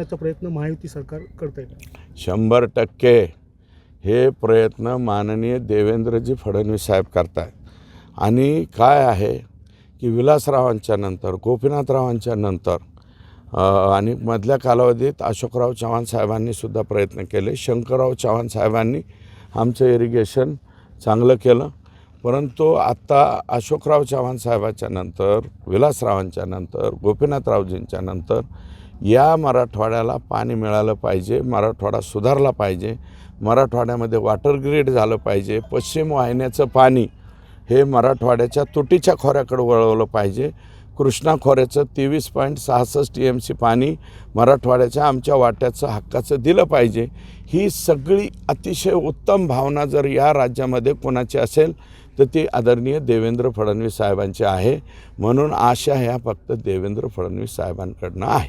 करण्याचा प्रयत्न महायुती सरकार करत आहे शंभर टक्के हे प्रयत्न माननीय देवेंद्रजी फडणवीस साहेब करतायत. आणि काय आहे की विलासरावांच्या नंतर गोपीनाथरावांच्या नंतर अ, आणि मधल्या कालावधीत अशोकराव चव्हाण साहेबांनी सुद्धा प्रयत्न केले. शंकरराव चव्हाण साहेबांनी आमचं इरिगेशन चांगलं केलं. परंतु आत्ता अशोकराव चव्हाण साहेबाच्या नंतर विलासरावांच्या नंतर गोपीनाथरावजींच्या नंतर या मराठवाड्याला पाणी मिळालं पाहिजे मराठवाडा सुधारला पाहिजे मराठवाड्यामध्ये वॉटर ग्रीड झालं पाहिजे पश्चिम वाहिन्याचं पाणी हे मराठवाड्याच्या तुटीच्या खोऱ्याकडे वळवलं पाहिजे. कृष्णा खोऱ्याचं तेवीस पॉईंट सहासष्ट टी एम सी पाणी मराठवाड्याच्या आमच्या वाट्याचं हक्काचं दिलं पाहिजे. ही सगळी अतिशय उत्तम भावना जर या राज्यामध्ये कोणाची असेल तर ती आदरणीय देवेंद्र फडणवीस साहेबांची आहे. म्हणून आशा ह्या फक्त देवेंद्र फडणवीस साहेबांकडनं आहे.